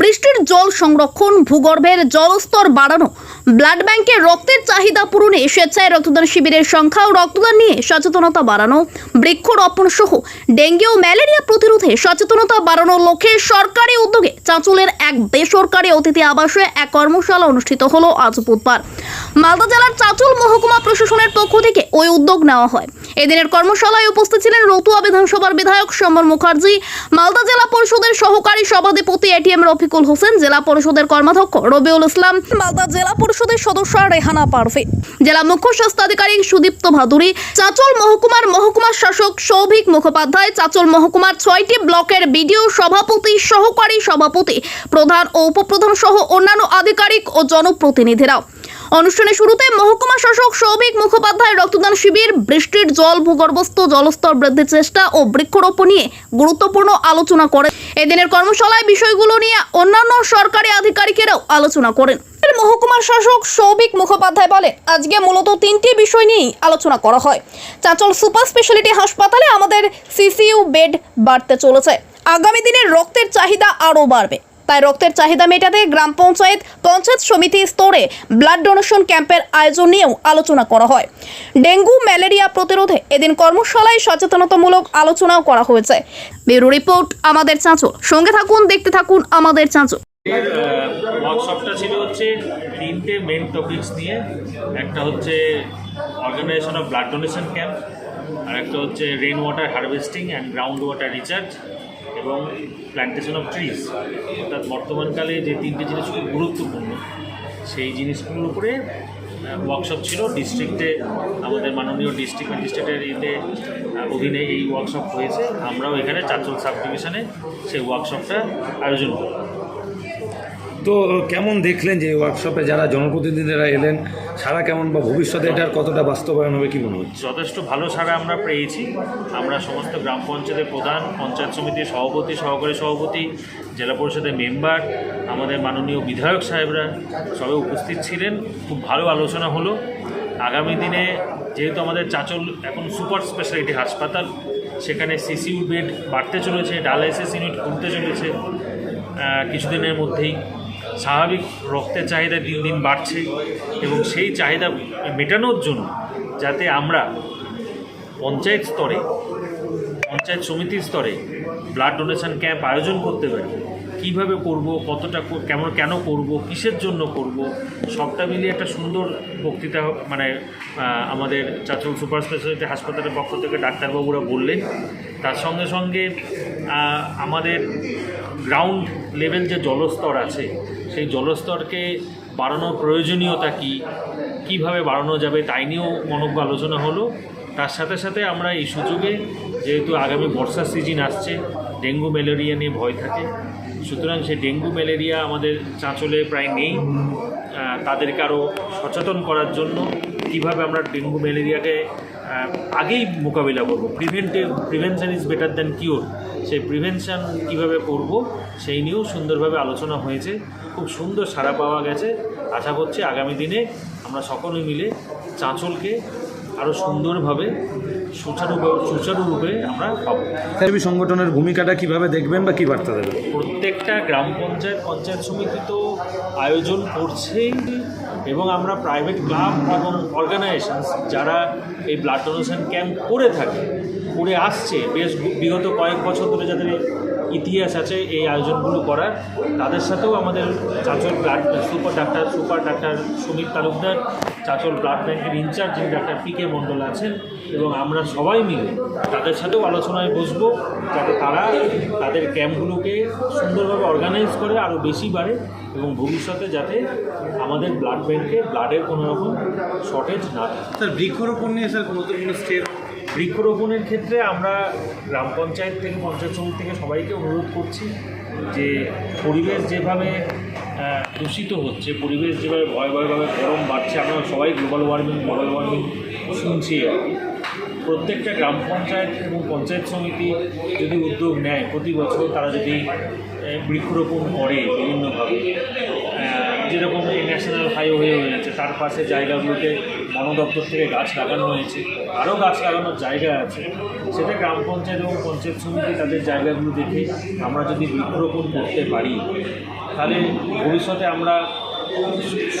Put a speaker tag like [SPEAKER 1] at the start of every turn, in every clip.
[SPEAKER 1] বৃষ্টির জল সংরক্ষণ, ভূগর্ভের জলস্তর বাড়ানো, ব্লাড ব্যাংকে রক্তের চাহিদা পূরণে স্বেচ্ছায় রক্তদান শিবিরের সংখ্যা ও রক্তদান নিয়ে সচেতনতা বাড়ানো, বৃক্ষরোপণ সহ ডেঙ্গি ও ম্যালেরিয়া প্রতিরোধে সচেতনতা বাড়ানোর লক্ষ্যে সরকারি উদ্যোগে চাঁচলের এক বেসরকারি অতিথি আবাসে এক কর্মশালা অনুষ্ঠিত হলো আজ বুধবার। মালদা জেলার চাঁচল মহকুমা প্রশাসনের পক্ষ থেকে ওই উদ্যোগ নেওয়া হয়। এদিনের কর্মশালায় উপস্থিত ছিলেন রতুয়া বিধানসভার বিধায়ক সমর মুখার্জি, মালদা জেলা পরিষদের সহকারী সভাধিপতি এটিএম রফিকুল হোসেন, জেলা পরিষদের কর্মাধ্যক্ষ রবিউল ইসলাম, মালদা জেলা পরিষদের সদস্য রেহানা পারভে, জেলা মুখ্য স্বাস্থ্যাধিকারী সুদীপ্ত ভাদুরী, চাঁচল মহকুমার মহকুমার শাসক সৌভিক মুখোপাধ্যায়, চাঁচল মহকুমার ছয়টি ব্লকের বিডিও সভাপতি, সহকারী সভাপতি, প্রধান ও উপপ্রধান সহ অন্যান্য আধিকারিক ও জনপ্রতিনিধিরাও। অনুষ্ঠানের শুরুতে মহকুমা শাসক সৌভিক মুখোপাধ্যায় রক্তদান শিবির, বৃষ্টির জল, ভূগর্ভস্থ জলস্তর বৃদ্ধির চেষ্টা ও বৃক্ষরোপণ নিয়ে গুরুত্বপূর্ণ আলোচনা করেন। এদিনের কর্মশালায় বিষয়গুলো নিয়ে অন্যান্য সরকারি আধিকারিকেরাও আলোচনা করেন। মহকুমা শাসক সৌভিক মুখোপাধ্যায় বলেন, আজকে মূলত তিনটি বিষয় নিয়েই আলোচনা করা হয়। চাঁচল সুপার স্পেশালিটি হাসপাতালে আমাদের সিসিইউ বেড বাড়তে চলেছে। আগামী দিনে রক্তের চাহিদা আরও বাড়বে। তাই রক্তের চাহিদা মেটাতে গ্রাম পঞ্চায়েত পঞ্চায়েত সমিতি স্তরে ব্লাড ডোনেশন ক্যাম্পের আয়োজন নিয়েও আলোচনা করা হয়। ডেঙ্গু, ম্যালেরিয়া প্রতিরোধে এদিন কর্মশালায় সচেতনতামূলক আলোচনাও করা হয়েছে। ব্যুরো রিপোর্ট, আমাদের চাঁচল। সঙ্গে থাকুন, দেখতে থাকুন, আমাদের চাঁচল।
[SPEAKER 2] ওয়ার্কশপটা ছিল হচ্ছে তিনটে মেন টপিকস নিয়ে। একটা হচ্ছে organisation of blood donation camp আর একটা হচ্ছে rain water harvesting and ground water recharge এবং প্ল্যান্টেশন অফ ট্রিজ অর্থাৎ বর্তমানকালে যে তিনটে জিনিস খুব গুরুত্বপূর্ণ, সেই জিনিসগুলোর উপরে ওয়ার্কশপ ছিল। ডিস্ট্রিক্টে আমাদের মাননীয় ডিস্ট্রিক্ট ম্যাজিস্ট্রেটের ইতে অধীনে এই ওয়ার্কশপ হয়েছে। আমরাও এখানে চারচল সাব ডিভিশনে সেই ওয়ার্কশপটা আয়োজন করি
[SPEAKER 3] তো কেমন দেখলেন যে ওয়ার্কশপে যারা জনপ্রতিনিধিরা এলেন, সারা কেমন বা ভবিষ্যতে এটার কতটা বাস্তবায়ন হবে কি মনে হচ্ছে?
[SPEAKER 2] যথেষ্ট ভালো সাড়া আমরা পেয়েছি। আমরা সমস্ত গ্রাম পঞ্চায়েতের প্রধান, পঞ্চায়েত সমিতির সভাপতি, সহকারী সভাপতি, জেলা পরিষদের মেম্বার, আমাদের মাননীয় বিধায়ক সাহেবরা সবাই উপস্থিত ছিলেন। খুব ভালো আলোচনা হলো। আগামী দিনে যেহেতু আমাদের চাঁচল এখন সুপার স্পেশালিটি হাসপাতাল, সেখানে সিসিউ বেড বাড়তে চলেছে, ডায়ালাইসিস ইউনিট খুলতে চলেছে কিছুদিনের মধ্যেই। স্বাভাবিক রক্তের চাহিদা দিন দিন বাড়ছে এবং সেই চাহিদা মেটানোর জন্য যাতে আমরা পঞ্চায়েত স্তরে, পঞ্চায়েত সমিতির স্তরে ব্লাড ডোনেশন ক্যাম্প আয়োজন করতে পারি। কীভাবে করব, কতটা কেমন, কেন করব, কিসের জন্য করব, সবটা মিলিয়ে একটা সুন্দর বক্তৃতা মানে আমাদের চাচল সুপার স্পেশালিটি হাসপাতালের পক্ষ থেকে ডাক্তারবাবুরা বললেন। তার সঙ্গে সঙ্গে আমাদের গ্রাউন্ড লেভেল যে জলস্তর আছে সেই জলস্তরকে বাড়ানোর প্রয়োজনীয়তা কি? কীভাবে বাড়ানো যাবে তাই নিয়েও মনজ্ঞ আলোচনা হলো। তার সাথে সাথে আমরা এই সুযোগে, যেহেতু আগামী বর্ষার সিজন আসছে, ডেঙ্গু ম্যালেরিয়া নিয়ে ভয় থাকে। সুতরাং সেই ডেঙ্গু ম্যালেরিয়া আমাদের চাঁচলে প্রায় নেই। তাদেরকে আরও সচেতন করার জন্য কীভাবে আমরা ডেঙ্গু ম্যালেরিয়াকে আগেই মোকাবিলা করব। Preventive prevention is better than cure. সেই প্রিভেনশন কীভাবে করব সেই নিয়েও সুন্দরভাবে আলোচনা হয়েছে। খুব সুন্দর সাড়া পাওয়া গেছে। আশা করছি আগামী দিনে আমরা সকলে মিলে চাঁচলকে আরও সুন্দরভাবে সুচারু সুচারুরূপে আমরা পাবো।
[SPEAKER 3] কর্মী সংগঠনের ভূমিকাটা কীভাবে দেখবেন বা কি বার্তা দেবেন?
[SPEAKER 2] প্রত্যেকটা গ্রাম পঞ্চায়েত পঞ্চায়েত সমিতি তো আয়োজন করছেই এবং আমরা প্রাইভেট ক্লাব এবং অর্গানাইজেশন যারা এই ব্লাড ডোনেশন ক্যাম্প করে থাকে করে আসছে বেশ বিগত কয়েক বছর ধরে যাদের ইতিহাস আছে এই আয়োজনগুলো করার তাদের সাথেও আমাদের Chanchal blood super doctor super doctor Sumit Talukdar Chanchal blood ব্যাংকের ইনচার্জ যিনি ডাক্তার পি কে মণ্ডল আছেন এবং আমরা সবাই মিলে তাদের সাথেও আলোচনায় বসবো যাতে তারা তাদের ক্যাম্পগুলোকে সুন্দরভাবে অর্গানাইজ করে আরও বেশি বাড়ে এবং ভবিষ্যতে যাতে আমাদের ব্লাড ব্যাংকে ব্লাডের কোনো রকম শর্টেজ না থাকে।
[SPEAKER 3] স্যার বৃক্ষরোপণ নিয়ে স্যার কোনো কোনো স্টেপ
[SPEAKER 2] বৃক্ষরোপণের ক্ষেত্রে আমরা গ্রাম পঞ্চায়েত থেকে পঞ্চায়েত সমিতি থেকে সবাইকে অনুরোধ করছি যে পরিবেশ যেভাবে দূষিত হচ্ছে পরিবেশ যেভাবে ভয় ভয়ভাবে গরম বাড়ছে, আমরা সবাই গ্লোবাল ওয়ার্মিং গ্লোবাল ওয়ার্মিং শুনছি আর কি। প্রত্যেকটা গ্রাম পঞ্চায়েত এবং পঞ্চায়েত সমিতি যদি উদ্যোগ নেয়, প্রতি বছর তারা যদি বৃক্ষরোপণ করে বিভিন্নভাবে যেরকম এই ন্যাশনাল হাইওয়ে হয়েছে তার পাশে জায়গাগুলোতে বন দপ্তর থেকে গাছ লাগানো হয়েছে, আরও গাছ লাগানোর জায়গা আছে, সেটা গ্রাম পঞ্চায়েত এবং পঞ্চায়েত সমিতি তাদের জায়গাগুলো দেখে আমরা যদি বৃক্ষরোপণ করতে পারি, তাহলে ভবিষ্যতে আমরা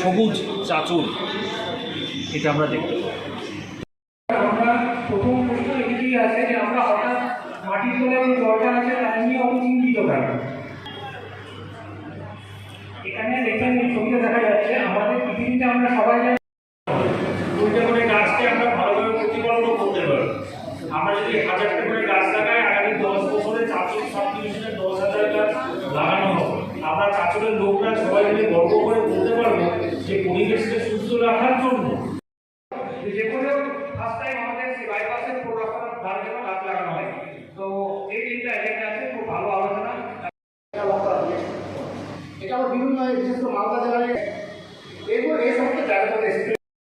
[SPEAKER 2] সবুজ চাচুর এটা আমরা দেখতে পাবো।
[SPEAKER 4] লোকরা সবাই মিলে গর্ব করে বলতে পারব যে পরিবেশকে সুস্থ রাখার জন্য। যে কোনো আমাদের বাইপাসের পুরো লাগানো হয়। তো এই দিনটা এখানে আছে খুব ভালো আলোচনা। এটা আমরা বিভিন্ন বিশেষ করে মালদা জেলার